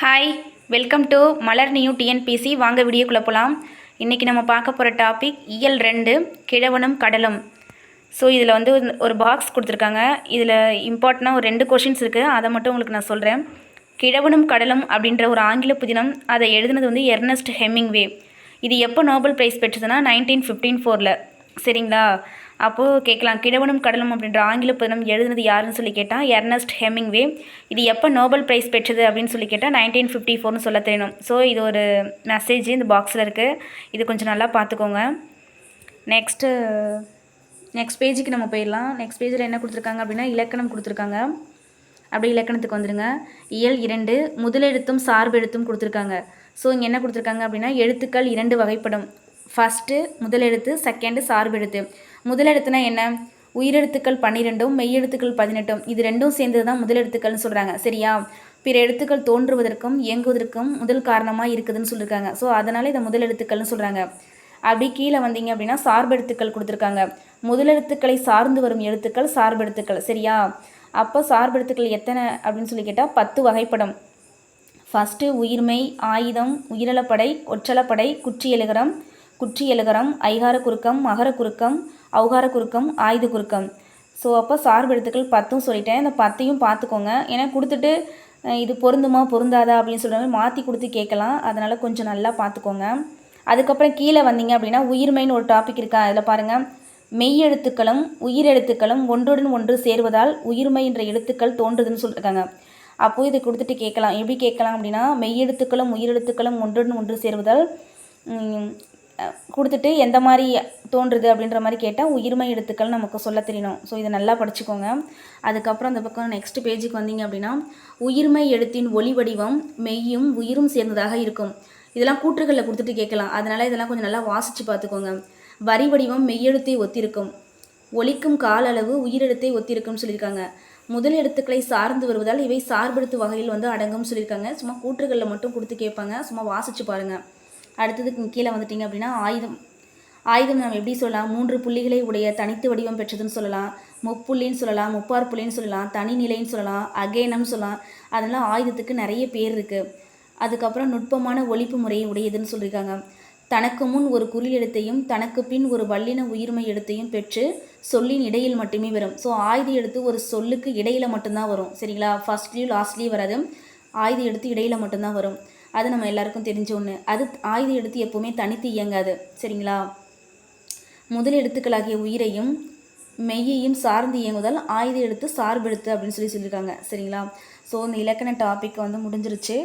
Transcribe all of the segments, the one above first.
Hi welcome to Malar new TNPSC வாங்க வீடியோக்குள்ளே போகலாம் இன்றைக்கி நம்ம பார்க்க போகிற டாபிக் இயல் ரெண்டு கிழவனும் கடலும். ஸோ இதில் வந்து ஒரு- ஒரு பாக்ஸ் கொடுத்துருக்காங்க. இதில் இம்பார்ட்டனாக ஒரு ரெண்டு கொஷின்ஸ் இருக்குது அதை மட்டும் உங்களுக்கு நான் சொல்கிறேன் கிழவனும் கடலும் அப்படின்ற ஒரு ஆங்கில புதினம் அதை எழுதுனது வந்து எர்னஸ்ட் ஹெமிங்வே இது எப்போ நோபல் ப்ரைஸ் பெற்றதுன்னா நைன்டீன் ஃபிஃப்டீன் ஃபோரில் சரிங்களா? அப்போது கேட்கலாம் கிழவனும் கடலும் அப்படின்ற ஆங்கில புதினம் எழுதுனது யாருன்னு சொல்லி கேட்டால் எர்னஸ்ட் ஹெமிங்வே இது எப்போ நோபல் ப்ரைஸ் பெற்றது அப்படின்னு சொல்லி கேட்டால் நைன்டீன் ஃபிஃப்டி ஃபோர்னு சொல்ல தெரியணும் ஸோ இது ஒரு மெசேஜ் இந்த பாக்ஸில் இருக்குது இது கொஞ்சம் நல்லா பார்த்துக்கோங்க நெக்ஸ்ட்டு நெக்ஸ்ட் பேஜுக்கு நம்ம போயிடலாம். நெக்ஸ்ட் பேஜில் என்ன கொடுத்துருக்காங்க அப்படின்னா இலக்கணம் கொடுத்துருக்காங்க. அப்படியே இலக்கணத்துக்கு வந்துடுங்க இயல் இரண்டு முதலெழுத்தும் சார்பெழுத்தும் கொடுத்துருக்காங்க. ஸோ இங்கே என்ன கொடுத்துருக்காங்க அப்படின்னா எழுத்துக்கள் இரண்டு வகைப்படும். First முதலெழுத்து second சார்பெழுத்து. முதலெழுத்துனா என்ன? உயிரெழுத்துக்கள் பன்னிரெண்டும் மெய்யெழுத்துக்கள் பதினெட்டும். இது ரெண்டும் சேர்ந்தது தான் முதலெழுத்துக்கள்னு சொல்கிறாங்க சரியா? பிற எழுத்துக்கள் தோன்றுவதற்கும் இயங்குவதற்கும் முதல் காரணமாக இருக்குதுன்னு சொல்லியிருக்காங்க ஸோ அதனால் இதை முதலெழுத்துக்கள்னு சொல்கிறாங்க அப்படி கீழே வந்தீங்க அப்படின்னா சார்பெழுத்துக்கள் கொடுத்துருக்காங்க. முதலெழுத்துக்களை சார்ந்து வரும் எழுத்துக்கள் சார்பெழுத்துக்கள். சரியா? அப்போ சார்பெழுத்துக்கள் எத்தனை அப்படின்னு சொல்லி கேட்டால் பத்து வகைப்படம். ஃபஸ்ட்டு உயிர்மெய் ஆயுதம் உயிரிழப்படை ஒற்றலப்படை குற்றியலுகரம் குற்றியலகரம் ஐகார குறுக்கம் மகர குறுக்கம் அவுகார குறுக்கம் ஆயுத குறுக்கம். ஸோ அப்போ சார்பெழுத்துக்கள் பத்தும் சொல்லிட்டேன். இந்த பத்தையும் பார்த்துக்கோங்க. ஏன்னா கொடுத்துட்டு இது பொருந்துமா பொருந்தாதா அப்படின்னு சொல்கிற மாதிரி மாற்றி கொடுத்து கேட்கலாம். அதனால் கொஞ்சம் நல்லா பார்த்துக்கோங்க. அதுக்கப்புறம் கீழே வந்தீங்க அப்படின்னா உயிர்மைன்னு ஒரு டாபிக் இருக்கா? அதில் பாருங்கள் மெய்யெழுத்துக்களும் உயிரெழுத்துக்களும் ஒன்றுடன் ஒன்று சேர்வதால் உயிர்மை என்ற எழுத்துக்கள் தோன்றுதுன்னு சொல்லியிருக்காங்க அப்போது இதை கொடுத்துட்டு கேட்கலாம். எப்படி கேட்கலாம் அப்படின்னா மெய்யெழுத்துக்களும் உயிரெழுத்துக்களும் ஒன்றுடன் ஒன்று சேர்வதால் கொடுத்துட்டு எந்த மாதிரி தோன்றுது அப்படின்ற மாதிரி கேட்டால் உயிர்மை எழுத்துக்கள் நமக்கு சொல்ல தெரியணும் ஸோ இதை நல்லா படிச்சுக்கோங்க. அதுக்கப்புறம் அந்த பக்கம் நெக்ஸ்ட் பேஜுக்கு வந்தீங்க அப்படின்னா உயிர்மை எழுத்தின் ஒளி வடிவம் மெய்யும் உயிரும் சேர்ந்ததாக இருக்கும். இதெல்லாம் கூற்றுகளில் கொடுத்துட்டு கேட்கலாம். அதனால் இதெல்லாம் கொஞ்சம் நல்லா வாசித்து பார்த்துக்கோங்க. வரி வடிவம் மெய்யெழுத்தை ஒத்திருக்கும். ஒலிக்கும் கால அளவு உயிரெழுத்தை ஒத்திருக்கும்னு சொல்லியிருக்காங்க. முதல் எழுத்துக்களை சார்ந்து வருவதால் இவை சார்பெழுத்து வகையில் வந்து அடங்கும்னு சொல்லியிருக்காங்க. சும்மா கூற்றுகளில் மட்டும் கொடுத்து கேட்பாங்க. சும்மா வாசிச்சு பாருங்கள் அடுத்ததுக்கு கீழே வந்துட்டிங்க அப்படின்னா ஆயுதம். ஆயுதம் நம்ம எப்படி சொல்லலாம்? மூன்று புள்ளிகளை உடைய தனித்து வடிவம் பெற்றதுன்னு சொல்லலாம். முப்புள்ளின்னு சொல்லலாம் முப்பார் புள்ளின்னு சொல்லலாம் தனிநிலைன்னு சொல்லலாம் அகேனம் சொல்லலாம். அதெல்லாம் ஆயுதத்துக்கு நிறைய பேர் இருக்குது அதுக்கப்புறம் நுட்பமான ஒழிப்பு முறையை உடையதுன்னு சொல்லியிருக்காங்க. தனக்கு முன் ஒரு குறில் எழுத்தையும் தனக்கு பின் ஒரு வல்லின உயிர்மை எழுத்தையும் பெற்று சொல்லின் இடையில் மட்டுமே வரும். ஸோ ஆயுத எழுத்து ஒரு சொல்லுக்கு இடையில மட்டும்தான் வரும். சரிங்களா? ஃபஸ்ட்லேயும் லாஸ்ட்லேயும் வராது. ஆயுத எழுத்து இடையில மட்டும்தான் வரும். அது நம்ம எல்லாருக்கும் தெரிஞ்ச ஒன்று அது ஆயுத எழுத்து எப்போவுமே தனித்து இயங்காது. சரிங்களா? முதல் எழுத்துக்களாகிய உயிரையும் மெய்யையும் சார்ந்து இயங்குதல் ஆயுத எழுத்து சார்பெழுத்து அப்படின்னு சொல்லி சொல்லியிருக்காங்க. சரிங்களா? ஸோ இந்த இலக்கண டாபிக் வந்து முடிஞ்சிருச்சு.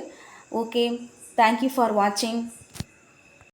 ஓகே தேங்க்யூ ஃபார் வாட்சிங்